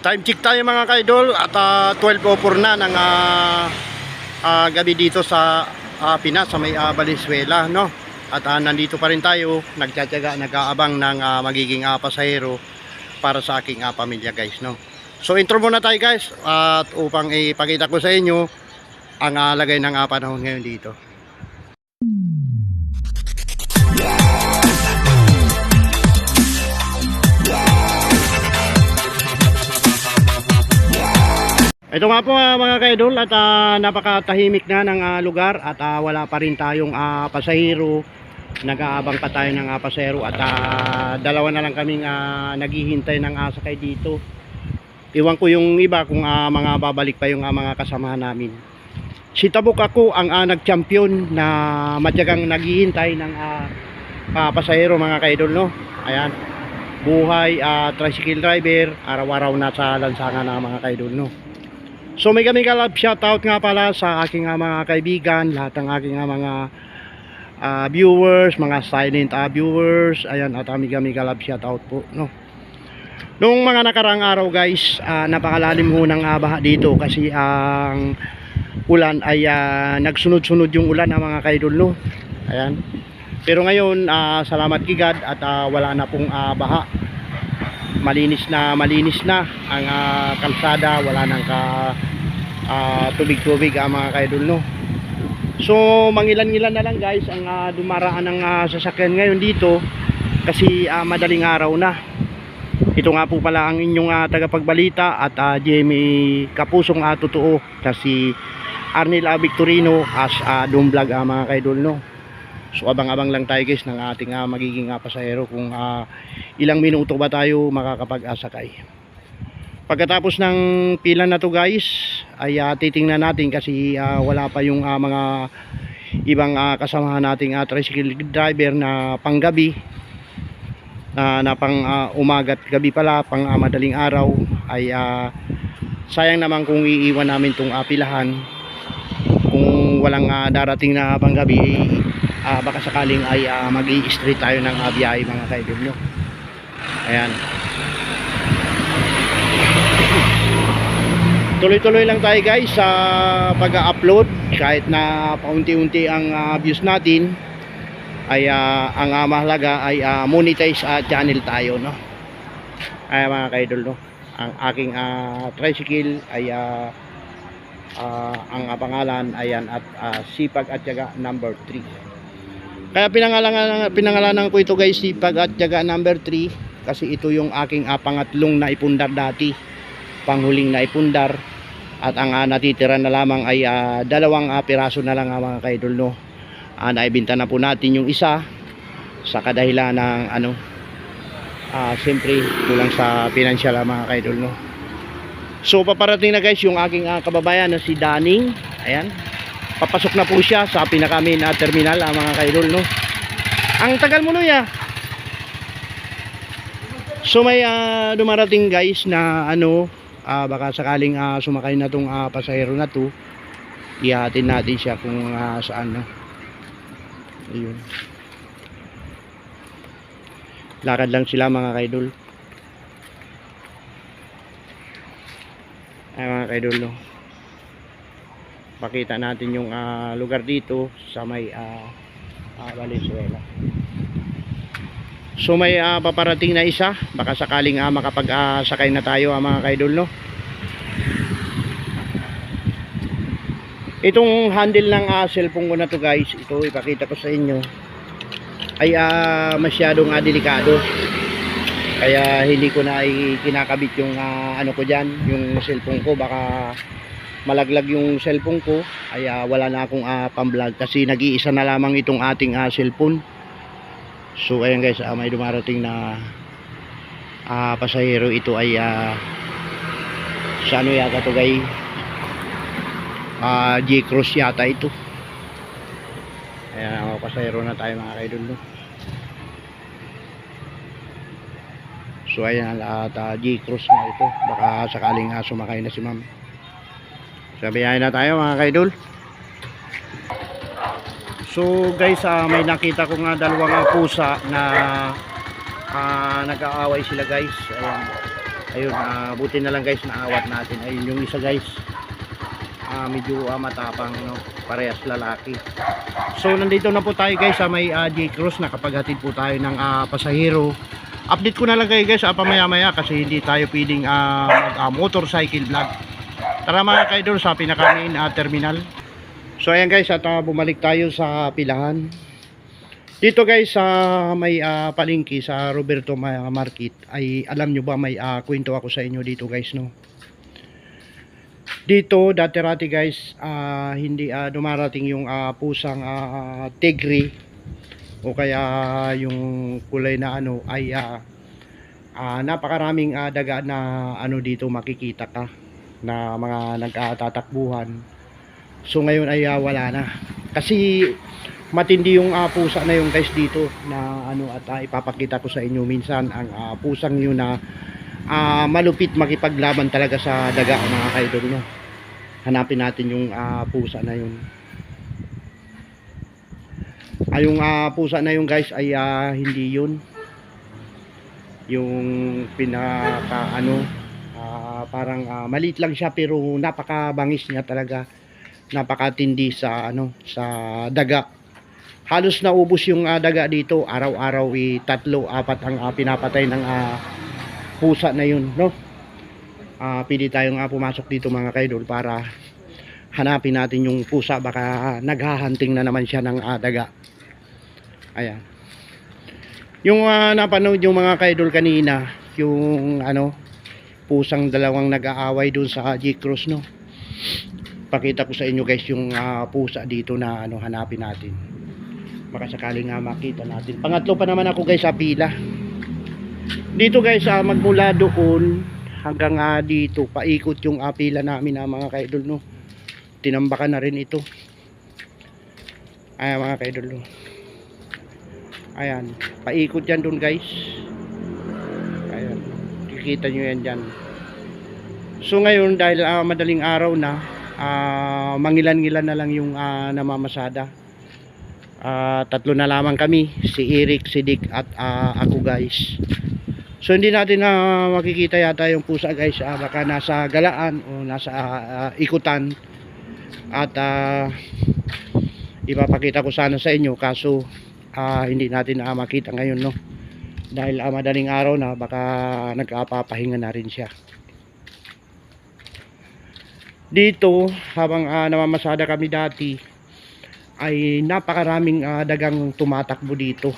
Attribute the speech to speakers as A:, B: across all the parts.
A: Time check tayo mga kaidol at ah, 12.04 na ng ah, ah, gabi dito sa ah, Pinas sa may ah, Valenzuela no. At ah, nandito pa rin tayo nagtsatsaga nag-aabang ng ah, magiging ah, pasahero para sa aking ah, pamilya guys no. So intro muna tayo guys at upang ipakita ko sa inyo ang ah, lagay ng ah, panahon ngayon dito. Ito nga po ah, mga kaidol at ah, napakatahimik na ng ah, lugar at ah, wala pa rin tayong ah, pasahero. Nag-aabang pa tayo ng ah, pasahero at ah, dalawa na lang kaming ah, naghihintay ng ah, sakay dito. Iwan ko yung iba kung ah, mga babalik pa yung ah, mga kasamahan namin. Si Tabok ako ang ah, nag-champion na matyagang naghihintay ng ah, ah, pasahero mga kaidol no. Ayan. Buhay ah, tricycle driver, araw-araw na sa lansangan ng mga kaidol no. So may kami kalab shoutout nga pala sa aking ah, mga kaibigan, lahat ng aking ah, mga ah, viewers, mga silent ah, viewers. Ayan, at kami kami kalab shoutout po, no. Noong mga nakarang araw guys, ah, napakalalim ho ng ah, baha dito kasi ang ulan ay ah, nagsunod-sunod yung ulan ng mga kaidol no. Ayan. Pero ngayon, ah, salamat kigad at ah, wala na pong ah, baha malinis na malinis na. Ang ah, kalsada wala nang ka ah, tubig-tubig ang mga kaidol no? So mangilan-ngilan na lang guys ang ah, dumaraan ng ah, sasakyan ngayon dito kasi ah, madaling araw na. Ito nga po pala ang inyong ah, tagapagbalita at ah, Jamie Kapusong ah, totoo na si Arnel ah, Victorino as uh, Vlog ah, mga kaidol no? So abang-abang lang tayo guys ng ating ah, magiging ah, pasahero kung ah, ilang minuto ba tayo makakapag-asakay. Pagkatapos ng pila na to guys ay ah, titingnan natin kasi ah, wala pa yung ah, mga ibang ah, kasamahan nating ah, tricycle driver na panggabi na, na pang ah, umagat gabi pala pang ah, madaling araw. Ay ah, sayang naman kung iiwan namin tong ah, pilahan. Kung walang ah, darating na panggabi ah, baka sakaling ay ah, mag-i-street tayo ng uh, mga kaibig nyo ayan. Tuloy-tuloy lang tayo guys sa pag-upload. Kahit na paunti-unti ang ah, views natin ay ah, ang ah, mahalaga ay ah, monetize ah, channel tayo no? Ay mga kaidol no? Ang aking ah, tricycle ay ah, ah, ang ah, pangalan ayan at ah, sipag at yaga number 3 kaya pinangalanan, pinangalanan ko ito guys sipag at yaga number 3 kasi ito yung aking ah, pangatlong na ipundar dati. Panghuling na ipundar at ang ah, natitira na lamang ay ah, dalawang ah, piraso na lang ah, mga kaidol no? Ah, naibinta na po natin yung isa sa kadahilan ng ano ah, siyempre kulang sa financial ah, mga kaidol no? So paparating na guys yung aking ah, kababayan na si Daning. Ayan. Papasok na po siya sa pinaka main ah, terminal ah, mga kaidol no? Ang tagal mo no ya so may ah, dumarating guys na ano ah, baka sakaling ah, sumakay na tong ah, pasahero na to ihatin natin siya kung ah, saan no ayun. Lakad lang sila mga kaidol. Ay mga kaidol no. Pakita natin yung ah, lugar dito sa may ah, ah, Valenzuela so may ah, paparating na isa. Baka sakaling ah, makapag ah, sakay na tayo ah, mga kaidol no? Itong handle ng ah, cellphone ko na to guys ito ipakita ko sa inyo ay ah, masyadong ah, delikado. Kaya hindi ko na kinakabit yung ah, ano ko dyan yung cellphone ko. Baka malaglag yung cellphone ko. Ay ah, wala na akong ah, pamblog kasi nag-iisa na lamang itong ating ah, cellphone so ayan guys ah, may dumarating na ah, pasahero. Ito ay ah, sa ano yata to guys ah, G-Cross yata ito. Ayan mga pasahero na tayo mga kaidol no? so ayan lahat ah, G-Cross na ito. Baka sakaling ah, sumakay na si ma'am. Sabihin na tayo mga kaidol so guys ah, may nakita ko nga dalawang ah, pusa na ah, nag-aaway sila guys. Ayan. Ayun ah, buti na lang guys naawat natin. Ayun yung isa guys. Ah, medyo ah, matapang no? parehas lalaki. So nandito na po tayo guys sa may ah, J-Cross. Nakapaghatid po tayo ng ah, pasahero. Update ko na lang kayo guys ah, pamaya maya kasi hindi tayo pwedeng mag ah, motorcycle vlog. Tara mga kaidol sa pinaka main ah, terminal so ayan guys at ah, bumalik tayo sa pilahan. Dito guys sa may ah, palengke sa Roberto Ma- Market ay alam nyo ba may ah, kwento ako sa inyo dito guys no? Dito dati-rati guys ah, hindi ah, dumarating yung ah, pusang ah, tigre o kaya yung kulay na ano ay ah, ah, napakaraming ah, daga na ano dito makikita ka na mga nagkatatakbuhan so ngayon ay ah, wala na. Kasi matindi yung ah, pusa na yung guys dito na ano at ah, ipapakita ko sa inyo minsan ang ah, pusang yun na ah, malupit makipaglaban talaga sa daga mga kaidol no? Hanapin natin yung ah, pusa na yun. Ay yung ah, pusa na yung guys ay ah, hindi yun. Yung pinaka ano ah, parang ah, maliit lang siya pero napakabangis niya talaga napakatindi sa ano sa daga. Halos naubos yung ah, daga dito. Araw-araw i tatlo apat ang ah, pinapatay ng ah, pusa na yun no? Ah, pili tayong ah, pumasok dito mga kaidol para hanapin natin yung pusa. Baka naghahunting na naman siya ng ah, daga. Ayan. Yung ah, napanood yung mga kaidol kanina yung ano pusang dalawang nag-aaway dun sa G-Cross no pakita ko sa inyo guys yung ah, pusa dito na ano hanapin natin. Baka nga makita natin. Pangatlo pa naman ako guys sa pila. Dito guys ah, magmula doon hanggang ah, dito paikot yung ah, pila namin na mga kaidol no? Tinambakan na rin ito. Ayan mga kaidol no? Ayan paikot yan doon guys. Ayan kikita nyo yan dyan. So ngayon dahil ah, madaling araw na ah, mangilan-ngilan na lang yung ah, namamasada. Ah, tatlo na lamang kami si Eric, si Dick at ah, ako guys. So hindi natin na makikita yata yung pusa guys. Ah, baka nasa galaan o nasa ah, ikutan. At ah, ipapakita ko sana sa inyo kaso ah, hindi natin na makita ngayon no? Dahil ah, madaling araw na baka nagkapapahinga na rin siya dito habang ah, namamasada kami dati ay napakaraming ah, dagang tumatakbo dito.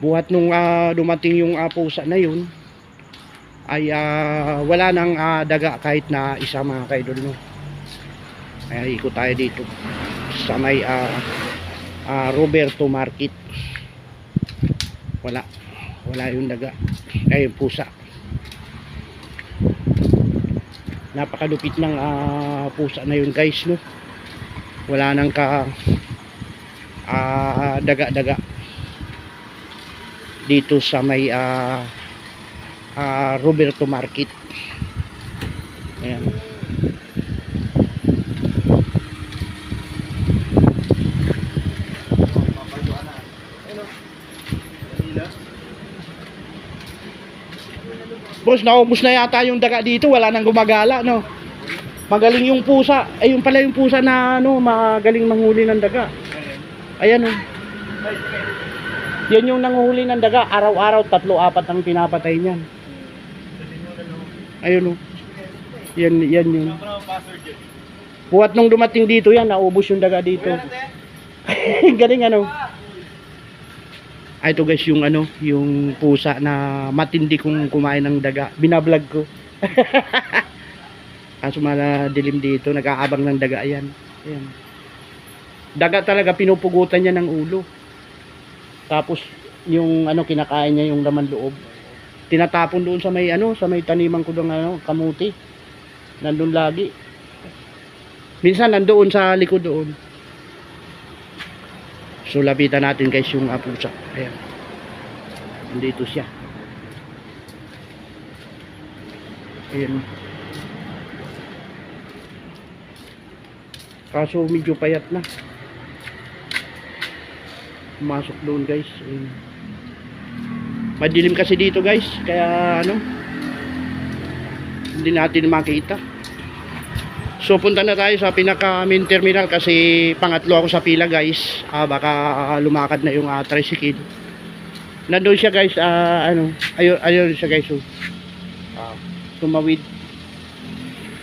A: Buhat nung ah, dumating yung ah, pusa na yun ay ah, wala nang ah, daga kahit na isa mga kaidol no? Ay ikot tayo dito sa may ah, ah, Roberto Market. Wala. Wala yung daga. Ay yung pusa napakalupit ng ah, pusa na yun guys no? Wala nang ka ah, daga-daga. Dito sa may ah, ah, Roberto Market. Ayan Boss, naubos na yata yung daga dito, wala nang gumagala, no? Magaling yung pusa. Ay, yung pala yung pusa na, ano, magaling manghuli ng daga. Ayan, oh. Yan yung nanguhuli ng daga. Araw-araw, tatlo, apat ang pinapatay niyan. Ayun, oh. Yan, yan yun. Buhat nung dumating dito yan, naubos yung daga dito. Galing, ano? Ay, ito guys, yung ano, yung pusa na matindi kong kumain ng daga. Binablog ko. Kaso dilim dito, nag-aabang ng daga yan. Ayan. Daga talaga, pinupugutan niya ng ulo. Tapos, yung ano, kinakain niya yung laman loob. Tinatapon doon sa may ano, sa may taniman ko ng ano, kamuti. Nandun lagi. Minsan nandoon sa likod doon. So lapitan natin guys yung uh, pusa. Ayan. Nandito siya. Ayan. Kaso medyo payat na. Pumasok doon guys. Ayan. Madilim kasi dito guys. Kaya ano. hindi natin makita. So punta na tayo sa pinaka main terminal kasi pangatlo ako sa pila guys. Ah, baka ah, lumakad na yung uh, tricycle. Nandun siya guys, ah, ano, ayun, ayun siya guys. Oh. Ah, tumawid.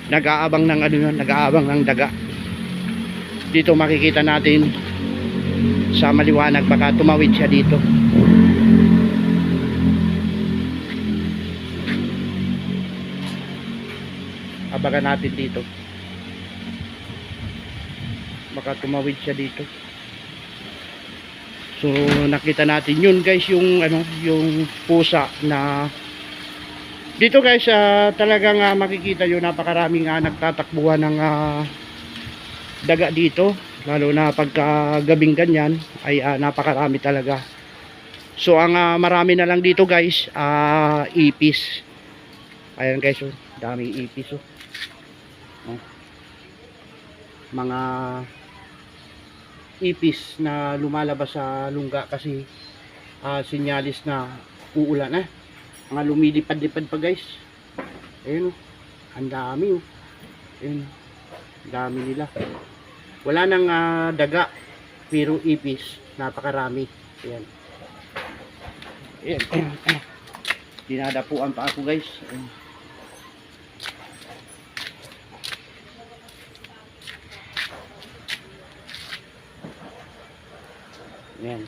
A: Nag-aabang ng ano yun, nag-aabang ng daga. Dito makikita natin sa maliwanag baka tumawid siya dito. Abangan natin dito. Baka tumawid siya dito. So nakita natin yun guys yung ano yung pusa na dito guys ah, talagang ah, makikita yun napakaraming uh, nagtatakbuhan ng ah, daga dito lalo na pagka gabing ganyan ay ah, napakarami talaga so ang ah, marami na lang dito guys ah, ipis ayan guys oh, daming ipis oh. Oh. mga ipis na lumalabas sa lungga kasi ah, sinyalis na uulan na mga lumilipad-lipad pa guys. Ayun oh. Ang dami oh. Ayun dami nila. Wala nang ah, daga pero ipis. Napakarami. Ayan. Ayan ayan, ayan. dinadapuan pa ako guys. Ayan. Ayan.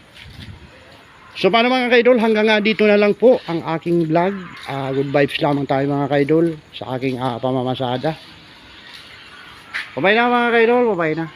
A: So paano mga kaidol, hanggang nga dito na lang po ang aking vlog. Ah, good vibes lamang tayo mga kaidol sa aking ah, pamamasada. Bye na mga kaidol, bye na.